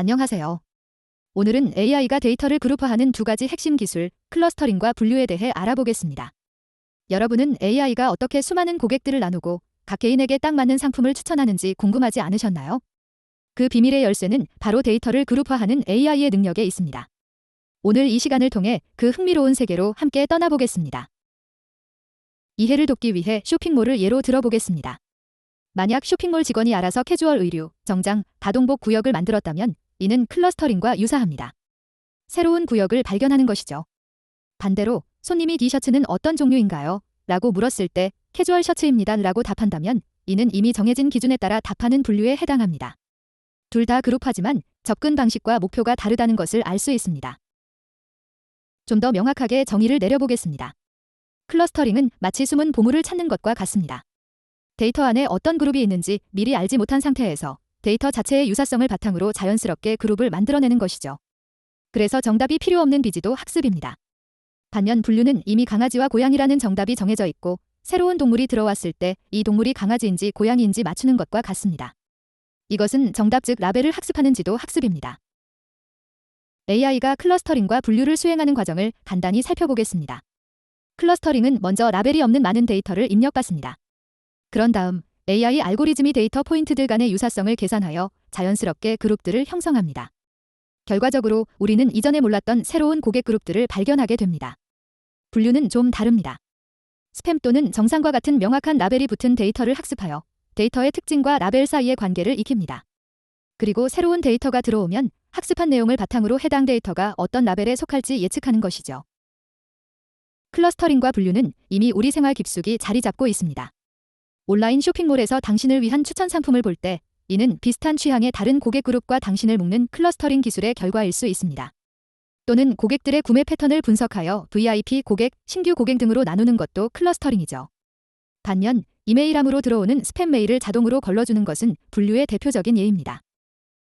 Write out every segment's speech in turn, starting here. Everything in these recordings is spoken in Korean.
안녕하세요. 오늘은 AI가 데이터를 그룹화하는 두 가지 핵심 기술, 클러스터링과 분류에 대해 알아보겠습니다. 여러분은 AI가 어떻게 수많은 고객들을 나누고 각 개인에게 딱 맞는 상품을 추천하는지 궁금하지 않으셨나요? 그 비밀의 열쇠는 바로 데이터를 그룹화하는 AI의 능력에 있습니다. 오늘 이 시간을 통해 그 흥미로운 세계로 함께 떠나보겠습니다. 이해를 돕기 위해 쇼핑몰을 예로 들어보겠습니다. 만약 쇼핑몰 직원이 알아서 캐주얼 의류, 정장, 다동복 구역을 만들었다면 이는 클러스터링과 유사합니다. 새로운 구역을 발견하는 것이죠. 반대로 손님이 이 셔츠는 어떤 종류인가요? 라고 물었을 때 캐주얼 셔츠입니다. 라고 답한다면 이는 이미 정해진 기준에 따라 답하는 분류에 해당합니다. 둘 다 그룹하지만 접근 방식과 목표가 다르다는 것을 알 수 있습니다. 좀 더 명확하게 정의를 내려보겠습니다. 클러스터링은 마치 숨은 보물을 찾는 것과 같습니다. 데이터 안에 어떤 그룹이 있는지 미리 알지 못한 상태에서 데이터 자체의 유사성을 바탕으로 자연스럽게 그룹을 만들어내는 것이죠. 그래서 정답이 필요 없는 비지도 학습입니다. 반면 분류는 이미 강아지와 고양이라는 정답이 정해져 있고 새로운 동물이 들어왔을 때 이 동물이 강아지인지 고양이인지 맞추는 것과 같습니다. 이것은 정답 즉 라벨을 학습하는 지도 학습입니다. AI가 클러스터링과 분류를 수행하는 과정을 간단히 살펴보겠습니다. 클러스터링은 먼저 라벨이 없는 많은 데이터를 입력받습니다. 그런 다음 AI 알고리즘이 데이터 포인트들 간의 유사성을 계산하여 자연스럽게 그룹들을 형성합니다. 결과적으로 우리는 이전에 몰랐던 새로운 고객 그룹들을 발견하게 됩니다. 분류는 좀 다릅니다. 스팸 또는 정상과 같은 명확한 라벨이 붙은 데이터를 학습하여 데이터의 특징과 라벨 사이의 관계를 익힙니다. 그리고 새로운 데이터가 들어오면 학습한 내용을 바탕으로 해당 데이터가 어떤 라벨에 속할지 예측하는 것이죠. 클러스터링과 분류는 이미 우리 생활 깊숙이 자리 잡고 있습니다. 온라인 쇼핑몰에서 당신을 위한 추천 상품을 볼 때 이는 비슷한 취향의 다른 고객 그룹과 당신을 묶는 클러스터링 기술의 결과일 수 있습니다. 또는 고객들의 구매 패턴을 분석하여 VIP 고객, 신규 고객 등으로 나누는 것도 클러스터링이죠. 반면 이메일함으로 들어오는 스팸 메일을 자동으로 걸러주는 것은 분류의 대표적인 예입니다.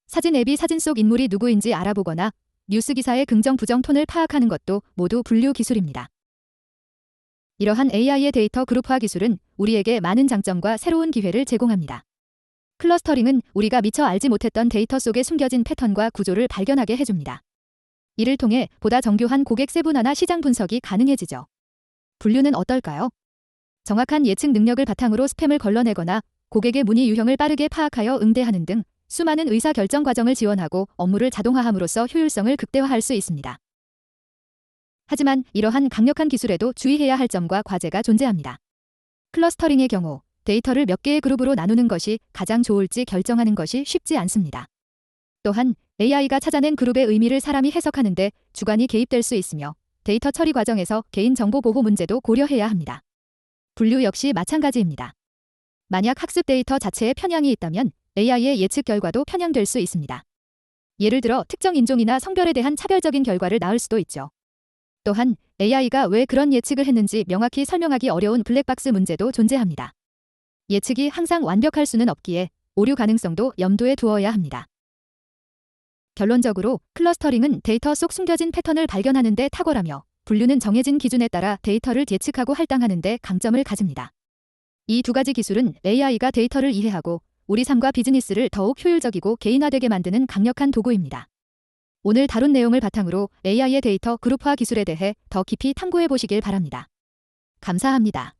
사진 앱이 사진 속 인물이 누구인지 알아보거나 뉴스 기사의 긍정 부정 톤을 파악하는 것도 모두 분류 기술입니다. 이러한 AI의 데이터 그룹화 기술은 우리에게 많은 장점과 새로운 기회를 제공합니다. 클러스터링은 우리가 미처 알지 못했던 데이터 속에 숨겨진 패턴과 구조를 발견하게 해줍니다. 이를 통해 보다 정교한 고객 세분화나 시장 분석이 가능해지죠. 분류는 어떨까요? 정확한 예측 능력을 바탕으로 스팸을 걸러내거나 고객의 문의 유형을 빠르게 파악하여 응대하는 등 수많은 의사 결정 과정을 지원하고 업무를 자동화함으로써 효율성을 극대화할 수 있습니다. 하지만 이러한 강력한 기술에도 주의해야 할 점과 과제가 존재합니다. 클러스터링의 경우 데이터를 몇 개의 그룹으로 나누는 것이 가장 좋을지 결정하는 것이 쉽지 않습니다. 또한 AI가 찾아낸 그룹의 의미를 사람이 해석하는데 주관이 개입될 수 있으며 데이터 처리 과정에서 개인정보 보호 문제도 고려해야 합니다. 분류 역시 마찬가지입니다. 만약 학습 데이터 자체에 편향이 있다면 AI의 예측 결과도 편향될 수 있습니다. 예를 들어 특정 인종이나 성별에 대한 차별적인 결과를 낳을 수도 있죠. 또한 AI가 왜 그런 예측을 했는지 명확히 설명하기 어려운 블랙박스 문제도 존재합니다. 예측이 항상 완벽할 수는 없기에 오류 가능성도 염두에 두어야 합니다. 결론적으로 클러스터링은 데이터 속 숨겨진 패턴을 발견하는 데 탁월하며 분류는 정해진 기준에 따라 데이터를 예측하고 할당하는 데 강점을 가집니다. 이 두 가지 기술은 AI가 데이터를 이해하고 우리 삶과 비즈니스를 더욱 효율적이고 개인화되게 만드는 강력한 도구입니다. 오늘 다룬 내용을 바탕으로 AI의 데이터 그룹화 기술에 대해 더 깊이 탐구해 보시길 바랍니다. 감사합니다.